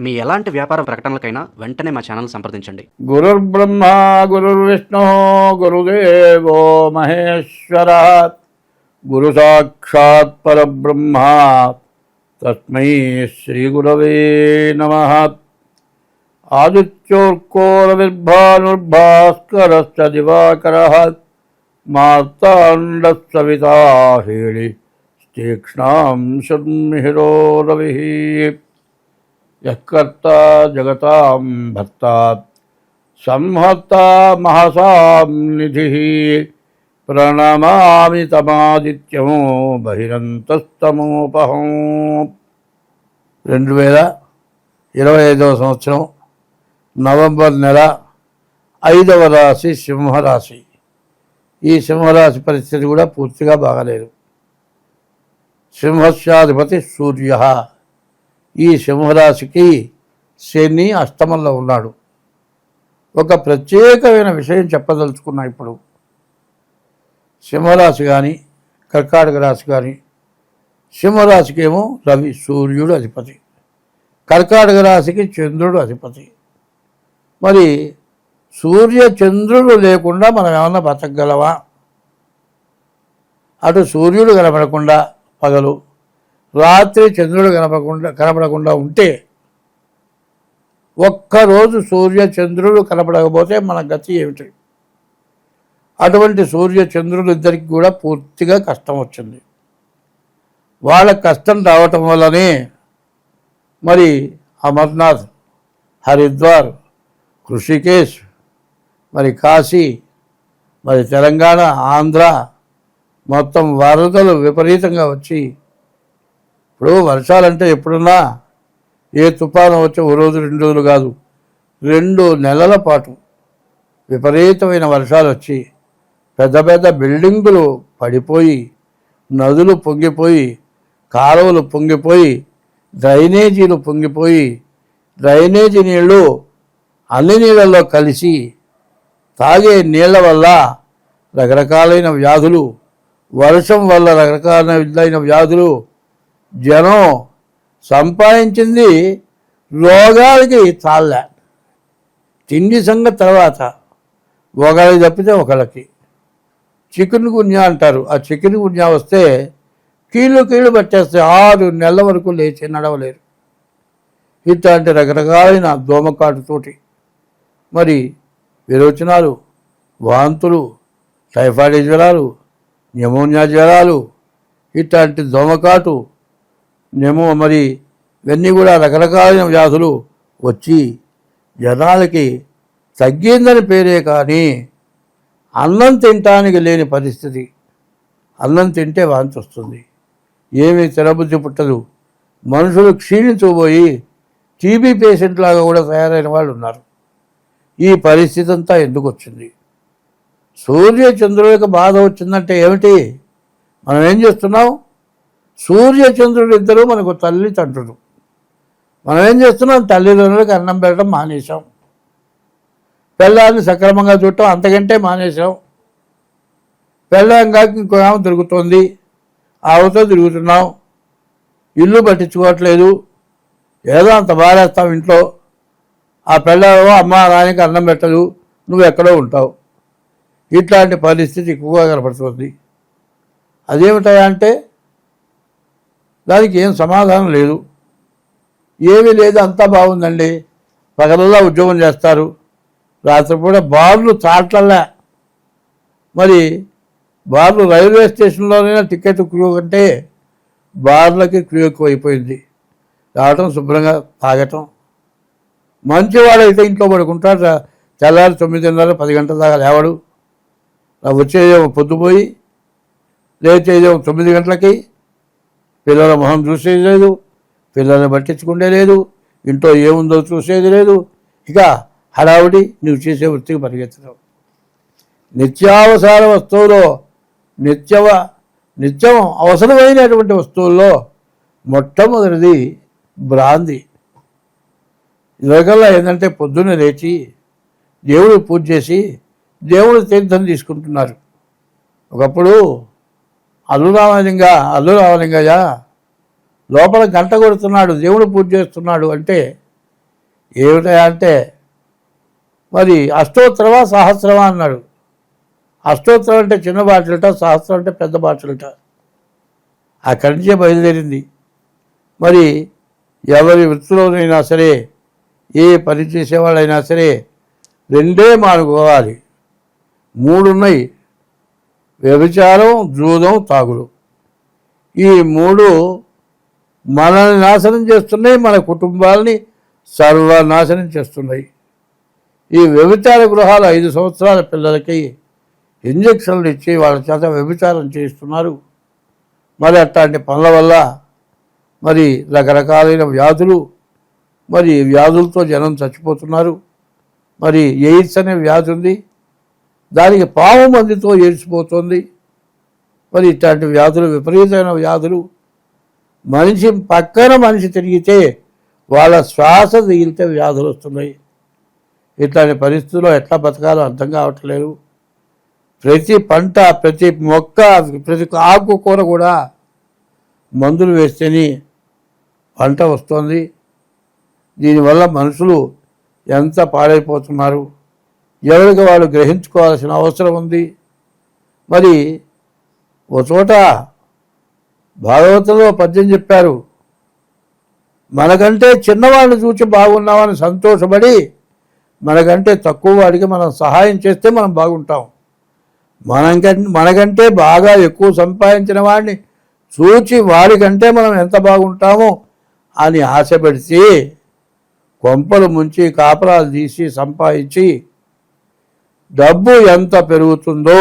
మీ ఎలాంటి వ్యాపార ప్రకటనలకైనా వెంటనే మా ఛానల్ సంప్రదించండి. గురుర్బ్రహ్మ గురుర్విష్ణు గురుదేవో మహేశ్వర. గురు సాక్షాత్ పరబ్రహ్మ. తస్మై శ్రీ గురవే నమ. ఆదిత్యోర్కోరవిర్భానుర్భాస్కరశ్చ దివాకర. మార్తాండసవితాహేళి తీక్ష్ణాం షణ్మిహిరో రవి యకర్త జగతాం భర్త సంహర్త మహసాం నిధి. ప్రణమామి తమాదిత్యము బహిరంతస్తమోపహం. రెండు వేల ఇరవై ఐదవ సంవత్సరం నవంబర్ నెల ఐదవ రాశి సింహరాశి. ఈ సింహరాశి పరిస్థితి కూడా పూర్తిగా బాగలేదు. సింహస్యాధిపతి సూర్య. ఈ సింహరాశికి శని అష్టమంలో ఉన్నాడు. ఒక ప్రత్యేకమైన విషయం చెప్పదలుచుకున్నా ఇప్పుడు. సింహరాశి కానీ కర్కాటక రాశి కానీ సింహరాశికి ఏమో రవి సూర్యుడు అధిపతి. కర్కాటక రాశికి చంద్రుడు అధిపతి. మరి సూర్య చంద్రుడు లేకుండా మనం ఏమన్నా బతకగలవా అటు సూర్యుడు కనబడకుండా పగలు రాత్రి చంద్రుడు కనపడకుండా కనపడకుండా ఉంటే ఒక్కరోజు సూర్య చంద్రుడు కనపడకపోతే మన గతి ఏమిటి? అటువంటి సూర్య చంద్రులు ఇద్దరికి కూడా పూర్తిగా కష్టం వచ్చింది. వాళ్ళ కష్టం రావటం వల్లనే మరి అమర్నాథ్ హరిద్వార్ కృషికేశ్ మరి కాశీ మరి తెలంగాణ ఆంధ్ర మొత్తం వరదలు విపరీతంగా వచ్చి ఇప్పుడు వర్షాలంటే ఎప్పుడన్నా ఏ తుఫాను వచ్చే ఓ రోజు రెండు రోజులు కాదు రెండు నెలల పాటు విపరీతమైన వర్షాలు వచ్చి పెద్ద పెద్ద బిల్డింగులు పడిపోయి నదులు పొంగిపోయి కాలువలు పొంగిపోయి డ్రైనేజీలు పొంగిపోయి డ్రైనేజీ నీళ్ళు అన్ని నీళ్ళల్లో కలిసి తాగే నీళ్ళ వల్ల రకరకాలైన వ్యాధులు వర్షం వల్ల రకరకాలైన వ్యాధులు జనం సంపాదించింది రోగాలకి చాలే తిండి సంగతి తర్వాత ఒకళ్ళకి తప్పితే ఒకళ్ళకి. చికెన్ గున్యా అంటారు. ఆ చికెన్ గున్యా వస్తే కీళ్ళు కీళ్ళు పట్టేస్తే ఆరు నెలల వరకు లేచి నడవలేరు. ఇట్లాంటి రకరకాలైన దోమకాటుతోటి. మరి విరోచనాలు వాంతులు టైఫాయిడ్ జ్వరాలు న్యూమోనియా జ్వరాలు ఇట్లాంటి దోమకాటు నెమో మరి ఇవన్నీ కూడా రకరకాలైన వ్యాధులు వచ్చి జనాలకి తగ్గిందని పేరే కానీ అన్నం తినటానికి లేని పరిస్థితి. అన్నం తింటే వాంతి వస్తుంది. ఏమీ తినబుద్ధి పుట్టదు. మనుషులు క్షీణించబోయి టీబీ పేషెంట్ లాగా కూడా తయారైన వాళ్ళు ఉన్నారు. ఈ పరిస్థితి అంతా ఎందుకు వచ్చింది? సూర్య చంద్రుల యొక్క బాధ వచ్చిందంటే ఏమిటి? మనం ఏం చేస్తున్నాం? సూర్యచంద్రుడు ఇద్దరు మనకు తల్లి తండ్రులు. మనం ఏం చేస్తున్నాం? తల్లిదండ్రులకు అన్నం పెట్టడం మానేశాం. పిల్లల్ని సక్రమంగా చూడటం అంతకంటే మానేశాం. పిల్లంగా ఇంకో ఆమె తిరుగుతుంది. ఆమెతో తిరుగుతున్నాం. ఇల్లు పట్టించుకోవట్లేదు. ఏదో అంత బారేస్తాం ఇంట్లో. ఆ పిల్లలు అమ్మ నాయనకి అన్నం పెట్టదు. నువ్వు ఎక్కడో ఉంటావు. ఇట్లాంటి పరిస్థితి ఎక్కువగా కనపడుతుంది. అదేమిటా అంటే దానికి ఏం సమాధానం లేదు. ఏమీ లేదు అంతా బాగుందండి. పగలల్లా ఉద్యోగం చేస్తారు. రాత్రిపూట బార్లు చాట్లల్లా. మరి బార్లు రైల్వే స్టేషన్లోనైనా టికెట్ క్యూ కంటే బార్లకి క్యూ ఎక్కువ అయిపోయింది రావటం శుభ్రంగా తాగటం. మంచివాడైతే ఇంట్లో పడుకుంటాడు. తెల్లారి తొమ్మిదిన్నర పది గంటల దాకా లేవడు. వచ్చేదేమో పొద్దుపోయి లేచేదేమో తొమ్మిది గంటలకి పిల్లల మొహం చూసేది లేదు పిల్లల్ని పట్టించుకుంటే లేదు ఇంట్లో ఏముందో చూసేది లేదు. ఇక హడావుడి నువ్వు చేసే వృత్తికి పరిగెత్తడం నిత్యావసర వస్తువులో నిత్యవ నిత్యం అవసరమైనటువంటి వస్తువుల్లో మొట్టమొదటిది బ్రాంది ఇదివరకల్లా ఏంటంటే పొద్దున్నే లేచి దేవుడు పూజ చేసి దేవుడు తీర్థం తీసుకుంటున్నారు. ఒకప్పుడు అల్లు రామలింగ అల్లు రామలింగయ్య లోపల గంట కొడుతున్నాడు దేవుడు పూజ చేస్తున్నాడు అంటే ఏమిటా అంటే మరి అష్టోత్తరమా సహస్రమా అన్నాడు. అష్టోత్తరం అంటే చిన్న బాటలట సహస్రం అంటే పెద్ద బాటలట. అక్కడి నుంచే బయలుదేరింది. మరి ఎవరి వృత్తిలోనైనా సరే ఏ పని చేసేవాళ్ళైనా సరే రెండే మానుకోవాలి మూడున్నాయి. వ్యభిచారం జూదం తాగుడు. ఈ మూడు మనల్ని నాశనం చేస్తున్నాయి మన కుటుంబాలని సర్వనాశనం చేస్తున్నాయి. ఈ వ్యభిచార గృహాలు ఐదు సంవత్సరాల పిల్లలకి ఇంజక్షన్లు ఇచ్చి వాళ్ళ చేత వ్యభిచారం చేయిస్తున్నారు. మరి అట్లాంటి పనుల వల్ల మరి రకరకాలైన వ్యాధులు మరి వ్యాధులతో జనం చచ్చిపోతున్నారు. మరి ఎయిడ్స్ అనే వ్యాధి ఉంది. దానికి పాము మందితో ఏడ్చిపోతుంది. మరి ఇట్లాంటి వ్యాధులు విపరీతమైన వ్యాధులు మనిషి పక్కన మనిషి తిరిగితే వాళ్ళ శ్వాస దిగిలితే వ్యాధులు వస్తున్నాయి. ఇట్లాంటి పరిస్థితుల్లో ఎట్లా బతకాలో అర్థం కావట్లేదు. ప్రతి పంట ప్రతి మొక్క ప్రతి ఆకుకూర కూడా మందులు వేస్తేనే పంట వస్తుంది. దీనివల్ల మనుషులు ఎంత పాడైపోతున్నారు? ఎవరికి వాళ్ళు గ్రహించుకోవాల్సిన అవసరం ఉంది? మరి ఓ చోట భాగవతంలో పద్యం చెప్పారు మనకంటే చిన్నవాడిని చూసి బాగున్నామని సంతోషపడి మనకంటే తక్కువ వాడికి మనం సహాయం చేస్తే మనం బాగుంటాం. మనకంటే మనకంటే బాగా ఎక్కువ సంపాదించిన వాడిని చూచి వాడికంటే మనం ఎంత బాగుంటామో అని ఆశపడితే కొంపలు ముంచి కాపరాలు తీసి సంపాదించి డబ్బు ఎంత పెరుగుతుందో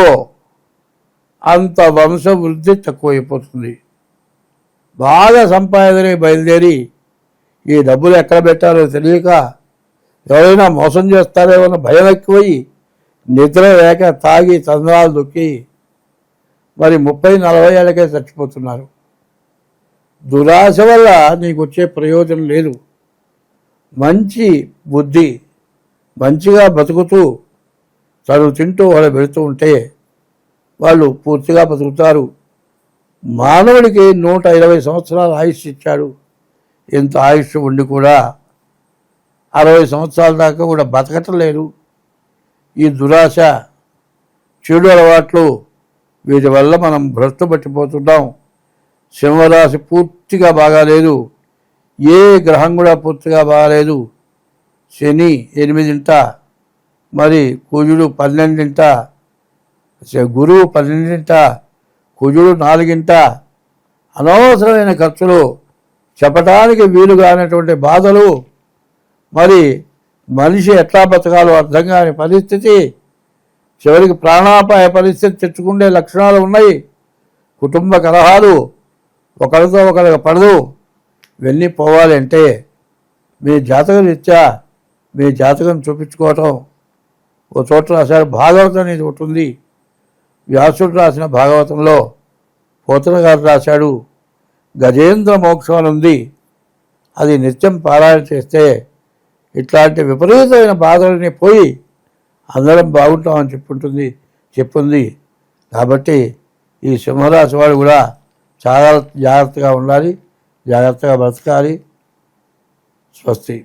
అంత వంశవృద్ధి తక్కువైపోతుంది. బాగా సంపాదనే బయలుదేరి ఈ డబ్బులు ఎక్కడ పెట్టాలో తెలియక ఎవరైనా మోసం చేస్తారేమో అన్న భయం ఎక్కువయి నిద్ర లేక తాగి చంద్రాలు దొక్కి మరి ముప్పై నలభై ఏళ్ళకే చచ్చిపోతున్నారు. దురాశ వల్ల నీకు వచ్చే ప్రయోజనం లేదు. మంచి బుద్ధి మంచిగా బతుకుతూ తను తింటూ వాళ్ళు పెడుతూ ఉంటే వాళ్ళు పూర్తిగా బతుకుతారు. మానవుడికి నూట ఇరవై సంవత్సరాల ఆయుష్ ఇచ్చాడు. ఇంత ఆయుష్ ఉండి కూడా అరవై సంవత్సరాల దాకా కూడా బతకటం లేదు. ఈ దురాశ చెడు అలవాట్లు వీటి వల్ల మనం భ్రష్టు పట్టిపోతున్నాం సింహరాశి పూర్తిగా బాగాలేదు. ఏ గ్రహం కూడా పూర్తిగా బాగాలేదు. శని ఎనిమిదింట మరి కుజుడు పన్నెండింట గురువు పన్నెండింట కుజుడు నాలుగింట. అనవసరమైన ఖర్చులు చెప్పటానికి వీలుగానటువంటి బాధలు. మరి మనిషి ఎట్లా బతకాలో అర్థం కాని పరిస్థితి. చివరికి ప్రాణాపాయ పరిస్థితి తెచ్చుకునే లక్షణాలు ఉన్నాయి. కుటుంబ కలహాలు ఒకరితో ఒకరికి పడదు. ఇవన్నీ పోవాలంటే మీ జాతకం ఇచ్చా మీ జాతకం చూపించుకోవటం ఓ చోట రాశారు భాగవతం అనేది ఒకటి ఉంది. వ్యాసుడు రాసిన భాగవతంలో పోతన గారు రాశాడు గజేంద్ర మోక్షం అని ఉంది. అది నిత్యం పారాయణ చేస్తే ఇట్లాంటి విపరీతమైన బాధలని పోయి అందరం బాగుంటామని చెప్పుంటుంది చెప్పుంది. కాబట్టి ఈ సింహరాశి వాడు కూడా చాలా జాగ్రత్తగా ఉండాలి జాగ్రత్తగా బ్రతకాలి స్వస్తి.